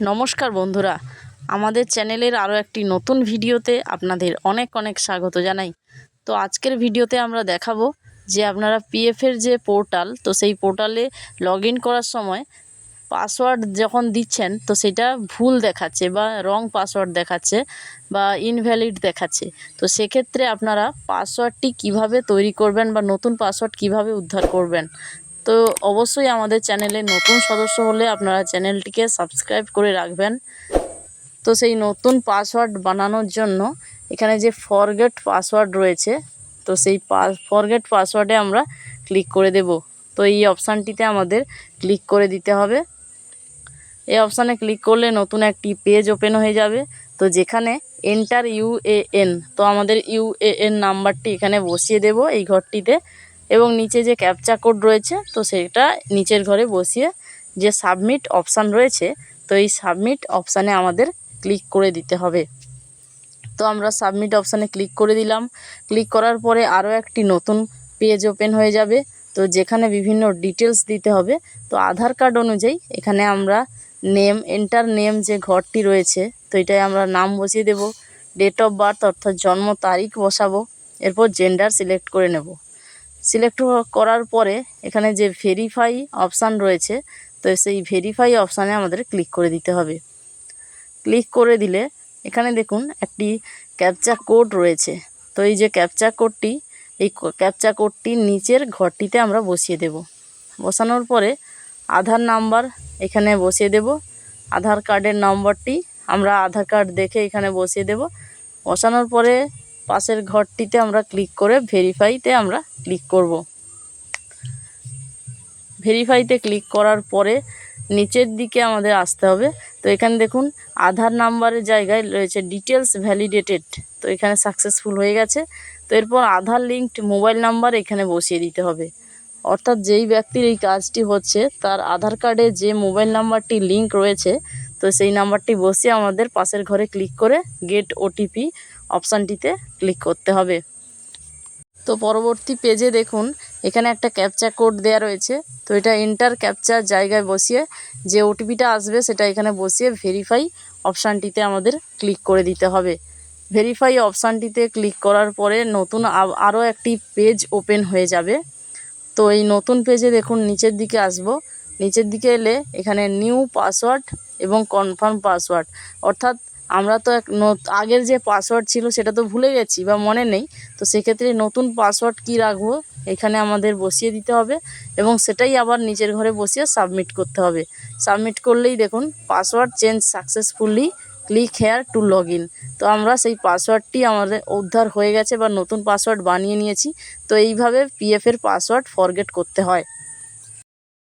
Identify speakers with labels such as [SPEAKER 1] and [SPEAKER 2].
[SPEAKER 1] নমস্কার বন্ধুরা। আমাদের চ্যানেলের আরও একটি নতুন ভিডিওতে আপনাদের অনেক অনেক স্বাগত জানাই। তো আজকের ভিডিওতে আমরা দেখাবো যে আপনারা পিএফের যে পোর্টাল, তো সেই পোর্টালে লগ করার সময় পাসওয়ার্ড যখন দিচ্ছেন, তো সেটা ভুল দেখাচ্ছে বা রং পাসওয়ার্ড দেখাচ্ছে বা ইনভ্যালিড দেখাচ্ছে। তো সেক্ষেত্রে আপনারা পাসওয়ার্ডটি কীভাবে তৈরি করবেন বা নতুন পাসওয়ার্ড কীভাবে উদ্ধার করবেন তো অবশ্যই আমাদের চ্যানেলে নতুন সদস্য হলে আপনারা চ্যানেলটিকে সাবস্ক্রাইব করে রাখবেন। তো সেই নতুন পাসওয়ার্ড বানানোর জন্য এখানে যে ফরগেট পাসওয়ার্ড রয়েছে, তো সেই ফরগেট পাসওয়ার্ডে আমরা ক্লিক করে দেব। তো এই অপশানটিতে আমাদের ক্লিক করে দিতে হবে। এই অপশানে ক্লিক করলে নতুন একটি পেজ ওপেন হয়ে যাবে। তো যেখানে এন্টার ইউএএন তো আমাদের ইউএএন নাম্বারটি এখানে বসিয়ে দেব এই ঘরটিতে। এবং নিচে যে ক্যাপচা কোড রয়েছে, তো সেটা নিচের ঘরে বসিয়ে যে সাবমিট অপশান রয়েছে, তো এই সাবমিট অপশানে আমাদের ক্লিক করে দিতে হবে। তো আমরা সাবমিট অপশানে ক্লিক করে দিলাম। ক্লিক করার পরে আরও একটি নতুন পেজ ওপেন হয়ে যাবে। তো যেখানে বিভিন্ন ডিটেলস দিতে হবে। তো আধার কার্ড অনুযায়ী এখানে আমরা নেম এন্টার নেম যে ঘরটি রয়েছে, তো এটাই আমরা নাম বসিয়ে দেব। ডেট অফ বার্থ অর্থাৎ জন্ম তারিখ বসাবো। এরপর জেন্ডার সিলেক্ট করে নেব। সিলেক্ট করার পরে এখানে যে ভেরিফাই অপশান রয়েছে, তো সেই ভেরিফাই অপশানে আমাদের ক্লিক করে দিতে হবে। ক্লিক করে দিলে এখানে দেখুন একটি ক্যাপচা কোড রয়েছে। তো এই যে ক্যাপচা কোডটি এই ক্যাপচা কোডটি নিচের ঘরটিতে আমরা বসিয়ে দেব। বসানোর পরে আধার নাম্বার এখানে বসিয়ে দেব। আধার কার্ডের নম্বরটি আমরা আধার কার্ড দেখে এখানে বসিয়ে দেব। বসানোর পরে পাশের ঘরটিতে আমরা ক্লিক করে ভেরিফাইতে আমরা ক্লিক করব। ভেরিফাইতে ক্লিক করার পরে নিচের দিকে আমাদের আসতে হবে। তো এখানে দেখুন, আধার নাম্বারের জায়গায় রয়েছে ডিটেলস ভ্যালিডেটেড তো এখানে সাকসেসফুল হয়ে গেছে। তো এরপর আধার লিঙ্কড মোবাইল নাম্বার এখানে বসিয়ে দিতে হবে। অর্থাৎ যেই ব্যক্তির এই কাজটি হচ্ছে, তার আধার কার্ডে যে মোবাইল নাম্বারটি লিঙ্ক রয়েছে তো সেই নাম্বারটি বসিয়ে আমাদের পাশের ঘরে ক্লিক করে গেট ওটিপি অপশানটিতে ক্লিক করতে হবে। তো পরবর্তী পেজে দেখুন, এখানে একটা ক্যাপচা কোড দেওয়া রয়েছে। তো এটা এন্টার ক্যাপচার জায়গায় বসিয়ে যে ওটিপিটা আসবে সেটা এখানে বসিয়ে ভেরিফাই অপশানটিতে আমাদের ক্লিক করে দিতে হবে। ভেরিফাই অপশানটিতে ক্লিক করার পরে নতুন আরও একটি পেজ ওপেন হয়ে যাবে। তো এই নতুন পেজে দেখুন, নিচের দিকে আসব। নিচের দিকে এলে এখানে নিউ পাসওয়ার্ড এবং কনফার্ম পাসওয়ার্ড অর্থাৎ আমরা তো এক আগের যে পাসওয়ার্ড ছিল সেটা তো ভুলে গেছি বা মনে নেই। তো সেক্ষেত্রে নতুন পাসওয়ার্ড কি রাখব, এখানে আমাদের বসিয়ে দিতে হবে এবং সেটাই আবার নিজের ঘরে বসিয়ে সাবমিট করতে হবে। সাবমিট করলেই দেখুন password change successfully click here to log in তো আমরা সেই পাসওয়ার্ডটি আমাদের উদ্ধার হয়ে গেছে বা নতুন পাসওয়ার্ড বানিয়ে নিয়েছি। তো এইভাবে পিএফের পাসওয়ার্ড ফরগেট করতে হয়।